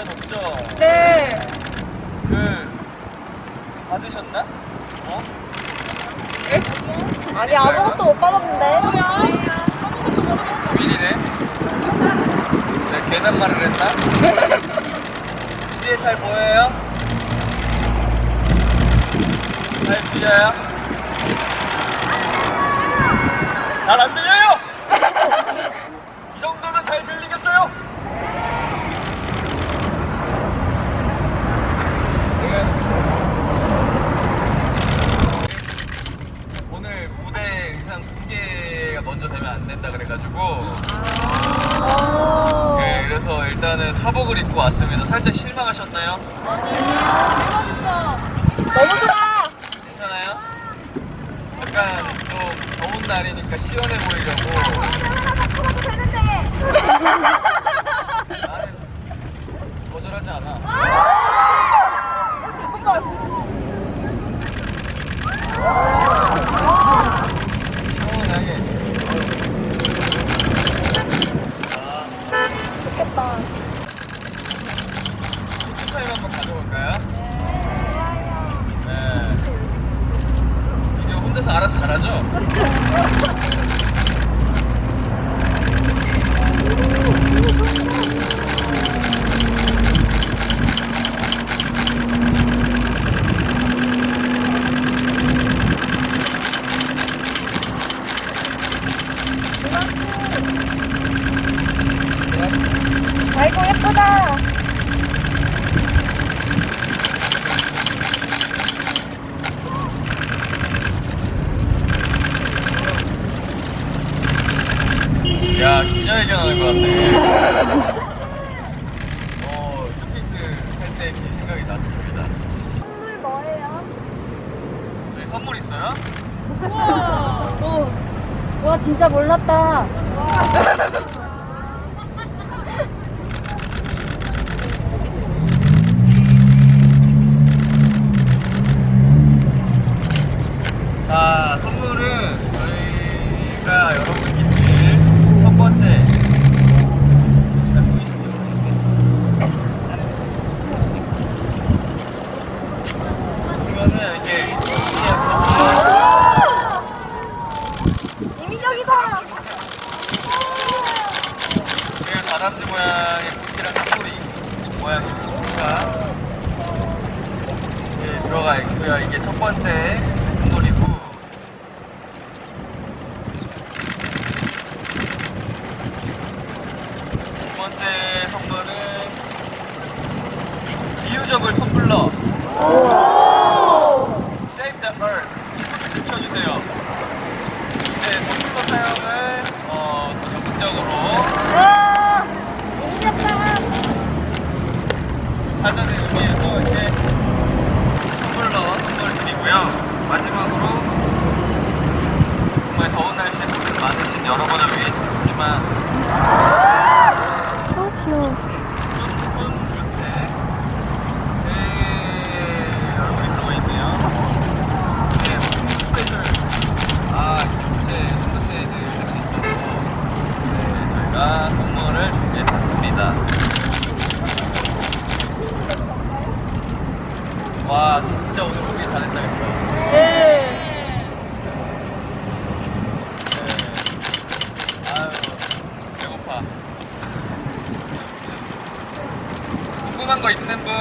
진짜 덥죠? 네. 그 받으셨나? 어? 아니 아무것도 못 받았는데. 미리네. 내가 괜한 말을 했나? 뒤에 잘 보여요? 잘 들려요? 잘 안 들려요? 이 정도면 잘 들리겠어요? 오늘 무대 의상 공개가 먼저 되면 안 된다 그래 가지고 어. 네, 그래서 일단은 사복을 입고 왔습니다. 살짝 실망하셨나요? 너무 좋아. 괜찮아요? 약간 좀 더운 날이니까 시원해 보이려고 나는 거절하지 않아. 시원하게. 좋겠다. 타임 한번 가져볼까요? 네. 이제 혼자서 알아서 잘하죠? 아이고 예쁘다. 야, 기자회견하는 것 같네. 어, 쇼피스 살때 그 생각이 났습니다. 선물 뭐예요? 저희 선물 있어요? 어. 와 진짜 몰랐다. 자, 선물은 저희가 여러분께 드릴 첫 번째 일단 보이시죠? 그러면은 이렇게 이민혁이다. 제가 다람쥐 모양의 쿠키랑 콧소리 모양의 쿠키가 이렇게 들어가 있고요. 이게 첫 번째 선물이고. 두 번째 선물은 이유적을 텀블러. Save the Earth. 지켜주세요. 네, 텀블러 사용을 어, 더 적극적으로. 와이민혁다. 사전에 의미에서 이제 텀블러 선물 드리고요. 마지막으로 정말 더운 날씨에 고생 많으신 여러분을 위해 좋지만 아 귀여워. 쫀쫀 주택 제 얼굴이 들어가 있네요. 네, 스페셜 아 교체 선물세를 할수 있도록 네, 저희가 선물을 준비해봤습니다. 와 진짜 오늘 오길 잘했다 그쵸? 네. 네. 아유 배고파 궁금한 거 있는 분?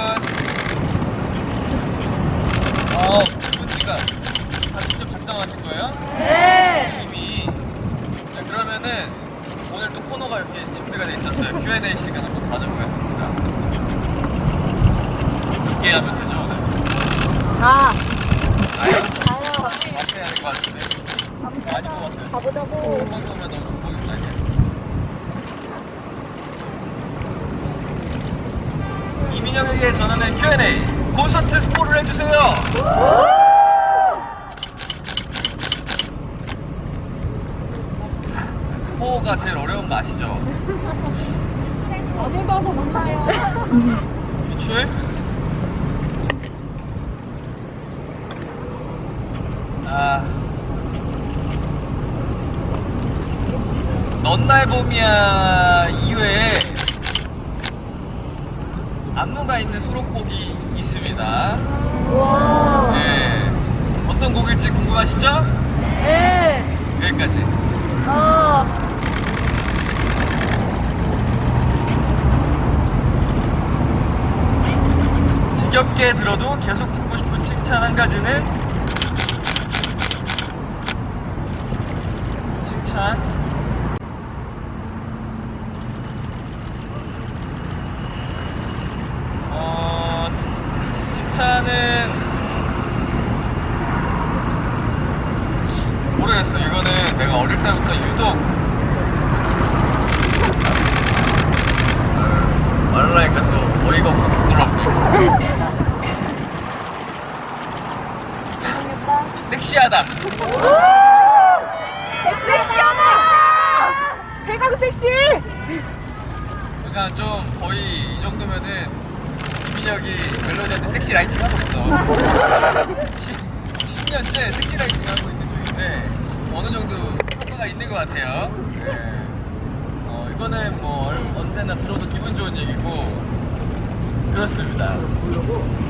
어 문지가 다 직접 작성하신 거예요? 네. 이미 네, 그러면은 오늘 또 코너가 이렇게 준비가 돼 있었어요 Q&A 시간 한번 가져보겠습니다 몇개 하면 되죠 오늘? 가. 아유 가요. 앞에 하는 것 같은데 많이 뽑았어요 가보자고. 한번 보면 너무 중복인 거 아니야? 이민혁에게 전하는 Q&A 콘서트 스포를 해주세요 스포가 제일 어려운 거 아시죠? 어딜 봐서 몰라요. 유출? 아. 넌날 봄이야 이외에 안무가 있는 수록곡이 있습니다. 와. 네. 어떤 곡일지 궁금하시죠? 네. 여기까지. 어. 지겹게 들어도 계속 듣고 싶은 칭찬 한 가지는 칭찬 어 칭찬은 모르겠어 이거는 내가 어릴 때부터 유독 어, 말을 하니까 또 어이가 없고 부끄럽네 모르겠다. 섹시하다 섹시하다. 최강 섹시. 그러니까 좀 거의 이 정도면은 이민혁이 멜로디한테 섹시 라이팅 하고 있어 10년째 섹시 라이팅 하고 있는 중인데 어느 정도 효과가 있는 것 같아요 네. 어, 이거는 뭐 얼- 언제나 들어도 기분 좋은 얘기고 그렇습니다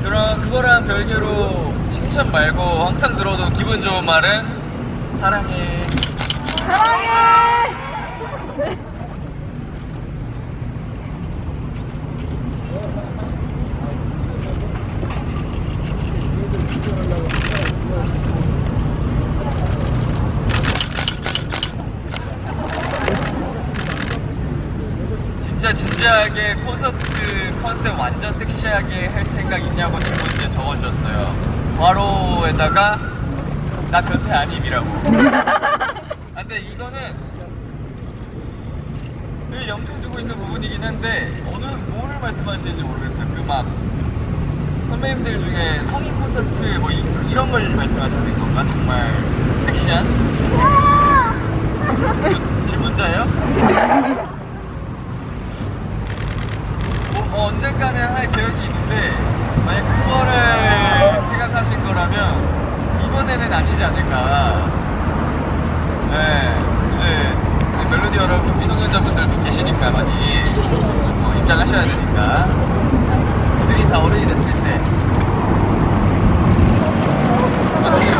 그럼 그거랑 별개로 칭찬 말고 항상 들어도 기분 좋은 말은 사랑해 사랑해. 진짜 진지하게 콘서트 컨셉 완전 섹시하게 할 생각 있냐고 질문지에 적어주셨어요. 괄호에다가 나 변태 아님이라고. 아, 근데 이거는 늘 염두 두고 있는 부분이긴 한데 어느 뭐를 말씀하시는지 모르겠어요. 그 막 선배님들 중에 성인 콘서트 뭐 이, 이런 걸 말씀하시는 건가? 정말 섹시한? 이거 질문자예요? 뭐, 어, 언젠가는 할 계획이 있는데 만약 그거를 생각하신 거라면 이번에는 아니지 않을까. 네, 이제, 이제 멜로디 여러분 미성년자분들도 계시니까 많이 어, 입장하셔야 되니까 그들이 다 어른이 됐을 때 어떻게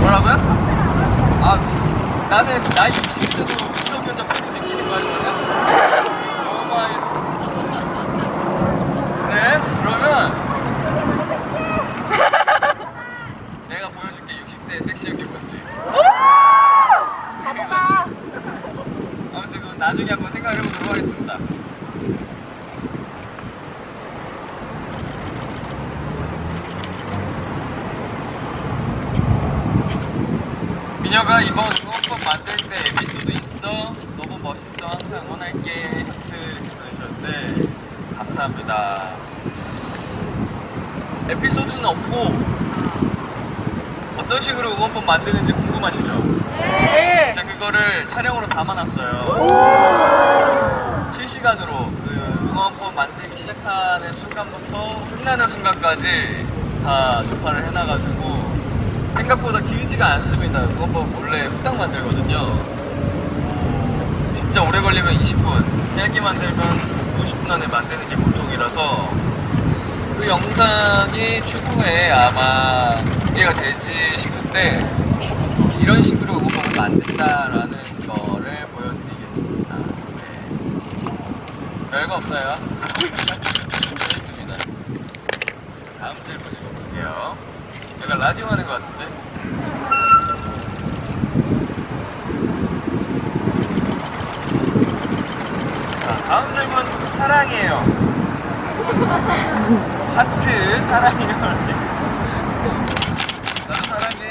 뭐라고요? 아 나는 나이 60대도 미성년자분이 생기는 거야 그러면? 너무 많이 네, 그러면 내가 보여줄게 60대 섹시 연기 뭔지. 가보자. 아무튼 그건 나중에 한번 생각을 해보도록 하겠습니다. 민혁아 이번 응원법 만들 때 에피소드 있어? 너무 멋있어 항상 응원할게 하트 해주셨는데 감사합니다. 에피소드는 없고 어떤 식으로 응원법 만드는지 궁금하시죠? 네. 제가 그거를 촬영으로 담아놨어요. 실시간으로 그 응원법 만들기 시작하는 순간부터 끝나는 순간까지 다 녹화를 해놔가지고 생각보다 길지가 않습니다. 응원법 원래 후딱 만들거든요. 어, 진짜 오래 걸리면 20분, 짧게 만들면 50분 안에 만드는 게 보통이라서 그 영상이 추후에 아마 공개가 되지 싶은데 이런 식으로 응원법을 만든다라는 거를 보여드리겠습니다. 네. 별거 없어요. 좋습니다. 다음 질문 읽어볼게요. 제가 라디오 하는 것 같은데? 자, 다음 질문 사랑해요. 하트 사랑해요. 나도 사랑해.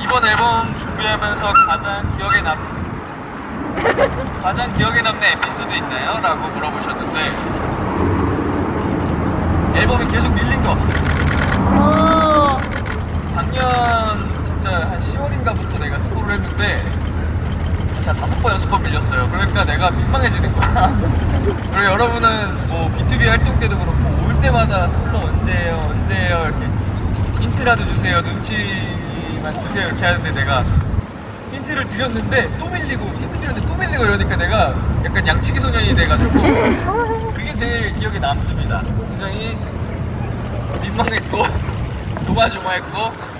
이번 앨범 준비하면서 가장 기억에 남 가장 기억에 남는 에피소드 있나요? 라고 물어보셨는데 앨범이 계속 밀린 거 어. 작년 진짜 한 10월인가부터 내가 스토를 했는데 진짜 다섯 번 여섯 번 밀렸어요. 그러니까 내가 민망해지는 거야. 그리고 여러분은 뭐 B2B 활동 때도 그렇고 올 때마다 솔로 언제예요, 언제예요 이렇게 힌트라도 주세요, 눈치만 주세요 이렇게 하는데 내가 힌트를 드렸는데 또 밀리고 힌트 드렸는데 또 밀리고 이러니까 내가 약간 양치기 소년이 돼가지고 그게 제일 기억에 남습니다. 굉장히 민망했고 조마조마했고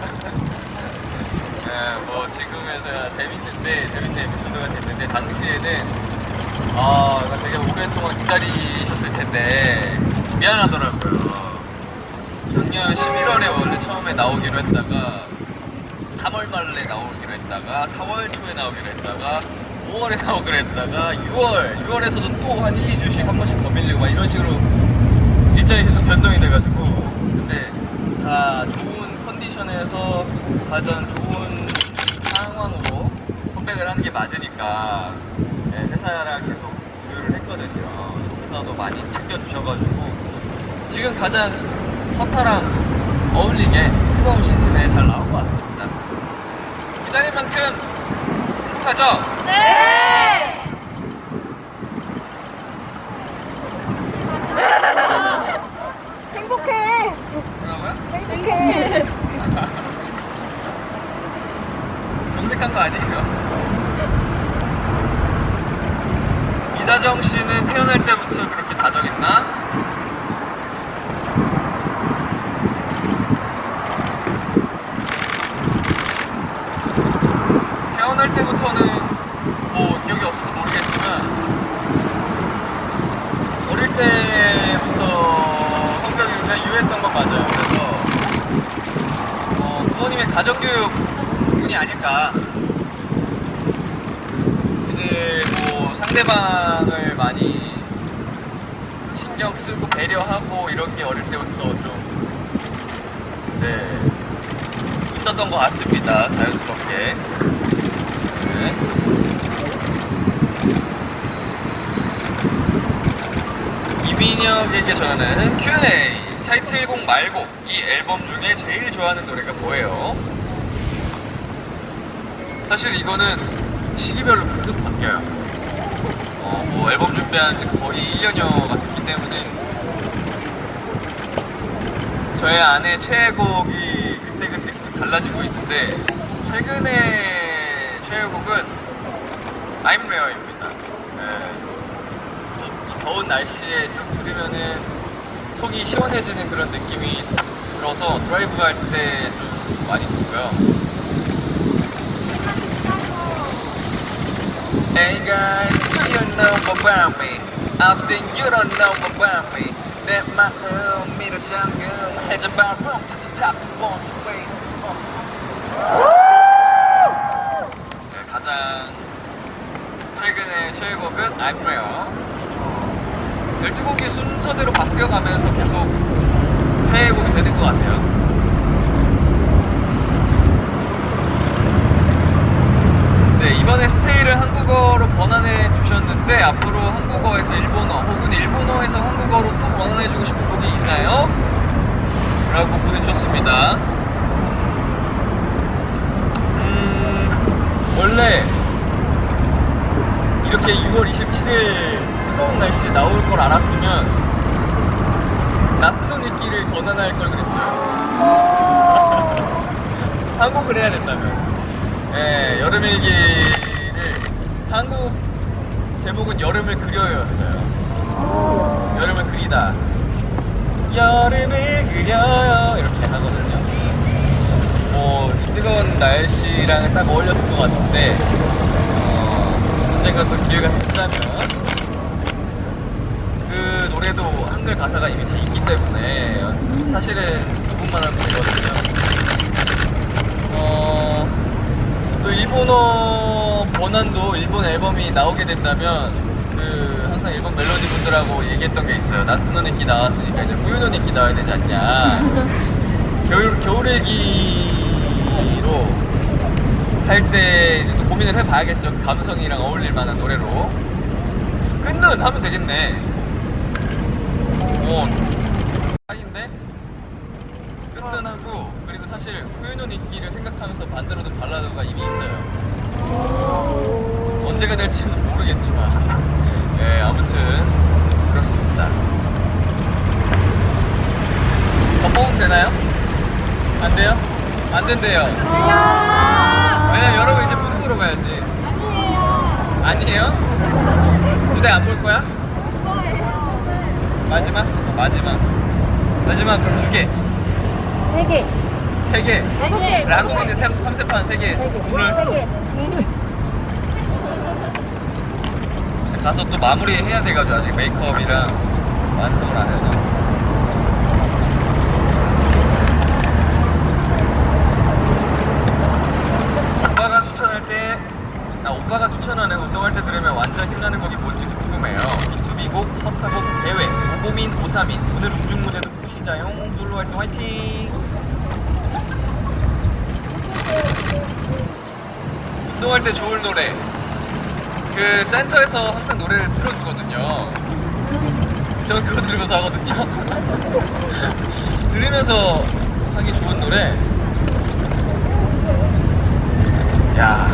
예, 뭐 지금에서야 재밌는데 재밌는 에피소드가 됐는데 당시에는 아 이거 되게 오랫동안 기다리셨을 텐데 미안하더라고요. 작년 11월에 원래 처음에 나오기로 했다가 3월 말에 나오기로 했다가 4월 초에 나오기로 했다가 5월에 나오기로 했다가 6월 6월에서도 또 한 1, 2주씩 한 번씩 더 밀리고 막 이런 식으로 일정이 계속 변동이 돼가지고 근데 다 좋은 컨디션에서 가장 좋은 상황으로 컴백을 하는 게 맞으니까 네, 회사랑 계속 조율을 했거든요 회사도 많이 챙겨주셔가지고 지금 가장 허타랑 어울리게 뜨거운 시즌에 잘 나온 것 같습니다 기다린 만큼 행복하죠? 네! 행복해! 뭐라고요? 행복해! 정색한 거 아니에요? 이다정 씨는 태어날 때부터 그렇게 다정했나? 태어날 때부터는 뭐 기억이 없어서 모르겠지만 어릴 때부터 성격이 그냥 유했던 건 맞아요. 그래서 어, 부모님의 가정교육뿐이 아닐까. 뭐 상대방을 많이 신경 쓰고 배려하고 이런 게 어릴 때부터 좀, 네, 있었던 것 같습니다. 자연스럽게. 네. 이민혁에게 전하는 Q&A 타이틀곡 말고 이 앨범 중에 제일 좋아하는 노래가 뭐예요? 사실 이거는 시기별로 바뀌어요. 어, 뭐 앨범 준비한 지 거의 1년여가 됐기 때문에 저의 안에 최애곡이 그때그때 계속 달라지고 있는데 최근에 최애곡은 I'm Rare입니다. 네. 이 더운 날씨에 쭉 들으면은 속이 시원해지는 그런 느낌이 들어서 드라이브 할 때 좀 많이 듣고요. Hey guys, you know about me? I think you don't know about me. 내 마음 미로 잠금 해줘봐 from to the top, born to waste. 네, 가장 최근의 최애곡은 I'm Rare. 12곡이 순서대로 바뀌어가면서 계속 최애곡이 되는 것 같아요. 네, 이번에 스테이를 한국어로 번안해 주셨는데 앞으로 한국어에서 일본어 혹은 일본어에서 한국어로 또 번안해 주고 싶은 곡이 있나요? 라고 보내주셨습니다. 음, 원래 이렇게 6월 27일 뜨거운 날씨에 나올 걸 알았으면 나츠노 니끼를 권한할 걸 그랬어요. 한국을 해야 된다면. 네, 여름일기를 한국 제목은 여름을 그려요였어요. 여름을 그리다. 여름을 그려요 이렇게 하거든요. 뭐 뜨거운 날씨랑 딱 어울렸을 것 같은데 어, 언젠가 또 기회가 된다면 그 노래도 한글 가사가 이미 다 있기 때문에 사실은 조금만 하면 되거든요. 어, 또 일본어 번안도 일본 앨범이 나오게 된다면 그 항상 일본 멜로디 분들하고 얘기했던 게 있어요. 나츠노 니키 나왔으니까 이제 후유노 니키 나와야 되지 않냐. 겨울 겨울애기로 할때 이제 또 고민을 해봐야겠죠. 그 감성이랑 어울릴 만한 노래로 끝는 하면 되겠네. 어, 딱인데 끈끈하고 사실 후유노 니끼를 생각하면서 만들어둔 발라드가 이미 있어요. 언제가 될지는 모르겠지만 예 아무튼 그렇습니다 더 뽑으면 되나요? 안 돼요? 안 된대요 왜냐면 여러분 이제 무대 보러 가야지 아니에요? 무대 안 볼 거야? 마지막? 마지막 마지막 그럼 두 개, 세 개. 세 개. 세 개. 한국인들 3세판 세 개. 오늘 가서 또 마무리 해야 돼가지고 아직 메이크업이랑 완성을 안 해서. 오빠가 추천할 때, 아, 오빠가 추천하는 운동할 때 들으면 완전 힘나는 곡이 뭔지 궁금해요. B2B곡, 서타곡 제외, 오고민, 오사민. 오늘 음중 무대도 보시자용. 솔로 활동 화이팅! 운동할 때 좋을 노래. 그 센터에서 항상 노래를 틀어주거든요. 저 그거 들으면서 하거든요. 들으면서 하기 좋은 노래. 야.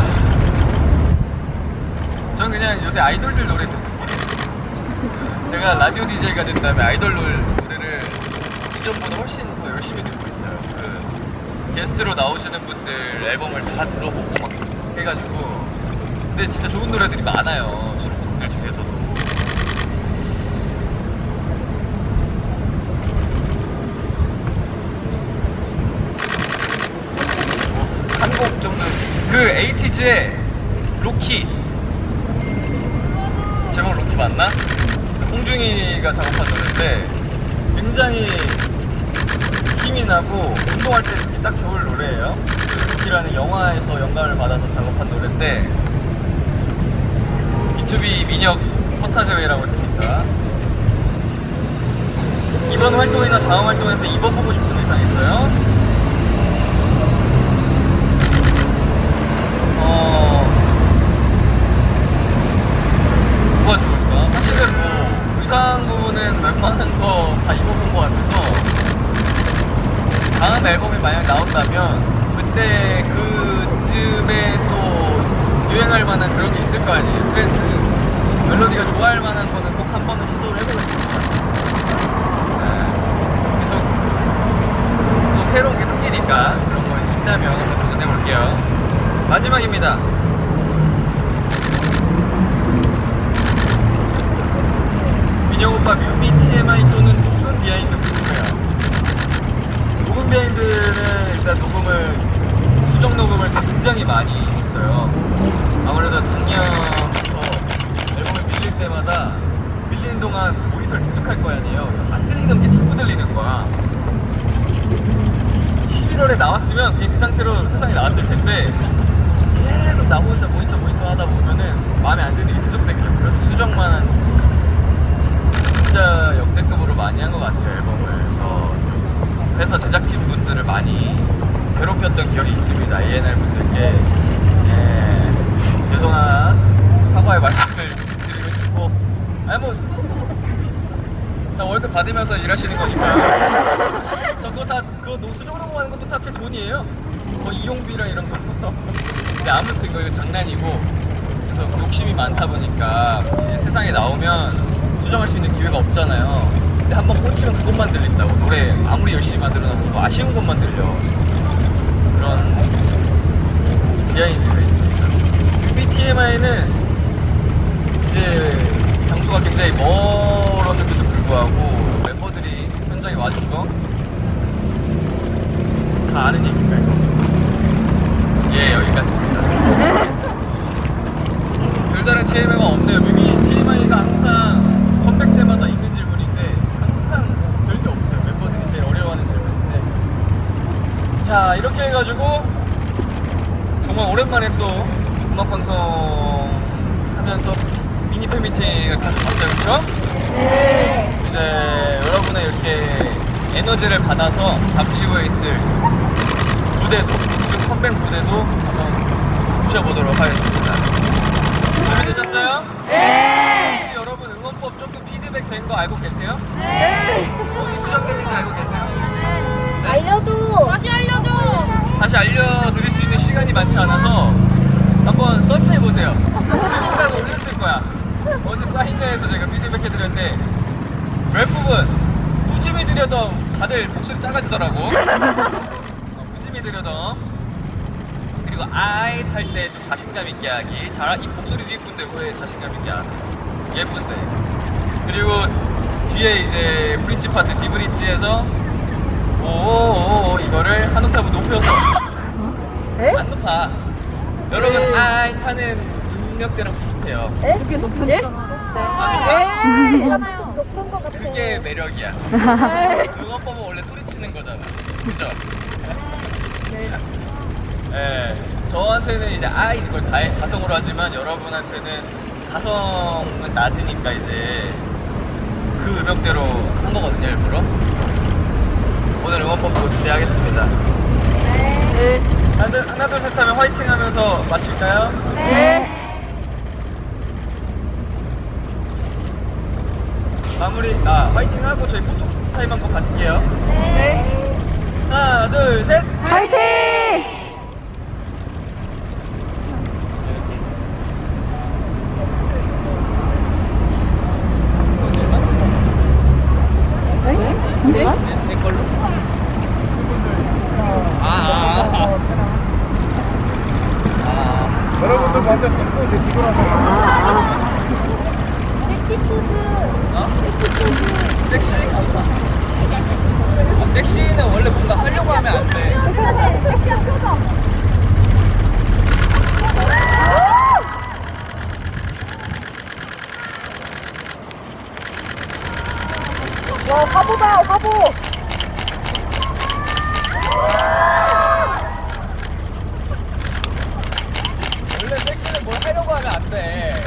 전 그냥 요새 아이돌들 노래 듣고 제가 라디오 DJ가 된 다음에 아이돌 노- 노래를 이전보다 훨씬 더 열심히 듣고 있어요. 그 게스트로 나오시는 분들 앨범을 다 들어보고 막 해가지고 근데 진짜 좋은 노래들이 많아요. 수록곡들 중에서도. 한 곡 정도 그 에이티즈의 로키 제목 로키 맞나? 홍중이가 작업한 노래인데 굉장히 힘이 나고 운동할 때 듣기 딱 좋을 노래예요. 그 로키라는 영화에서 영감을 받아서 작업한 노래인데 B2B 민혁 포타제웨이라고 했습니다. 이번 활동이나 다음 활동에서 입어보고 싶은 의상 있어요? 어, 뭐가 좋을까? 사실은 뭐 의상 부분은 웬만한 거 다 입어본 것 같아서 다음 앨범이 만약 나온다면 그때 그쯤에 또 유행할 만한 그런 게 있을 거 아니에요 트렌드 멜로디가 좋아할 만한 거는 꼭 한 번은 시도를 해보겠습니다 네, 계속 또 새로운 게 생기니까 그런 거 있다면 한번 도전해볼게요 마지막입니다 민영 오빠 뮤비 TMI 또는 녹음 비하인드 궁금해요. 녹음 비하인드는 일단 녹음을 수정 녹음을 굉장히 많이 했어요. 아무래도 작년부터 앨범을 밀릴 때마다 밀리는 동안 모니터를 계속 할 거 아니에요. 그래서 안 들리는 게 자꾸 들리는 거야. 11월에 나왔으면 그냥 그 상태로 세상에 나왔을 텐데 계속 나 혼자 모니터 모니터 하다 보면은 마음에 안 드는 게 계속 생겨요. 그래서 수정만 진짜 역대급으로 많이 한 것 같아요 앨범을 그래서 제작팀 분들을 많이 괴롭혔던 기억이 있습니다. A&R 분들께. 예, 죄송한 사과의 말씀을 드리고 싶고. 아니 뭐나 월급 받으면서 일하시는 거니까. 저 그거 다 그거 노수적으로 하는 것도 다 제 돈이에요. 뭐 이용비랑 이런 거. 근데 아무튼 이거 장난이고. 그래서 욕심이 많다 보니까 세상에 나오면 수정할 수 있는 기회가 없잖아요. 근데 한번 꽂히면 그것만 들린다고. 노래 아무리 열심히 만들어놔도 아쉬운 것만 들려. 그런 비하인드가 있습니다. UBTMI는 이제 장소가 굉장히 멀었는데도 불구하고 멤버들이 현장에 와준 거 다 아는 얘기인가요? 예, 여기까지입니다. 별다른 TMI가 없네요. 뮤비 TMI가 항상 컴백 때마다 있는 질문인데 항상 별게 없어요. 멤버들이 제일 어려워하는 질문인데. 자 이렇게 해가지고 정말 오랜만에 또 음악 방송 하면서 미니 팬미팅을 같이 봤어요, 그렇죠? 이제 여러분의 이렇게 에너지를 받아서 잠시 후에 있을 무대도 그 컴백 무대도 한번 붙여보도록 하겠습니다. 준비되셨어요? 네. 혹시 여러분 응원법 조금 피드백 된 거 알고 계세요? 네. 어디 수정됐는지 알고 계세요? 알려줘. 다시 알려줘. 다시 알려드릴 수 있는 시간이 많지 않아서 한번 서치해 보세요. 누군가가 올렸을 거야. 어제 사인회에서 제가 피드백 해드렸는데 몇 부분 무짐이 들여도 다들 목소리 작아지더라고. 어, 무짐이 들여도 그리고 아이 탈때좀 자신감 있게 하기. 잘, 이 목소리도 이쁜데 왜 자신감 있게 안 해? 예쁜데. 그리고 뒤에 이제 브릿지 파트, 디브릿지에서 오오오 이거를 한 옥타브 높여서 에? 안 높아. 여러분 아이 타는 능력대랑 비슷해요. 에? 그게 높은 예? 아, 에이, 높은 거 같아. 그게 매력이야. 응원법은 원래 소리치는 거잖아. 그죠? 예. 저한테는 이제 아이 이걸 다 가성으로 하지만 여러분한테는 가성은 낮으니까 이제 그 음역대로 한 거거든요, 일부러. 오늘 응원법도 기대하겠습니다. 네. 하나, 하나 둘 셋 하면 화이팅 하면서 마칠까요? 네. 마무리, 아, 화이팅 하고 저희 포토 타임 한번 가질게요. 네. 하나, 둘, 셋! 파이팅! 네? 내, 내 걸로? 아, 아, 아. 아. 여러분들 먼저 찍고 이제 어? 섹시? 아, 섹시는 원래 뭔가 하려고 하면 안 돼. 와, 화보다, 화보! 원래 섹시는 뭘 안 돼.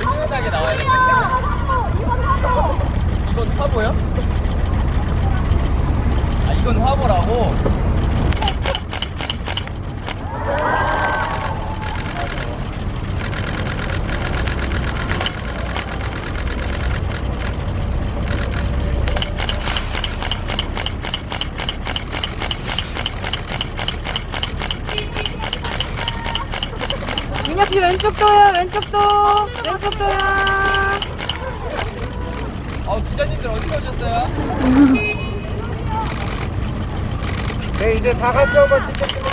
은은하게 나와야 돼. 이건 화보요? 아, 이건 화보라고? 민혁 씨 왼쪽 도요, 왼쪽 도! 왼쪽 도야! 어, 기자님들 어디 가셨어요? 네 이제 다 같이 한번 찍겠습니다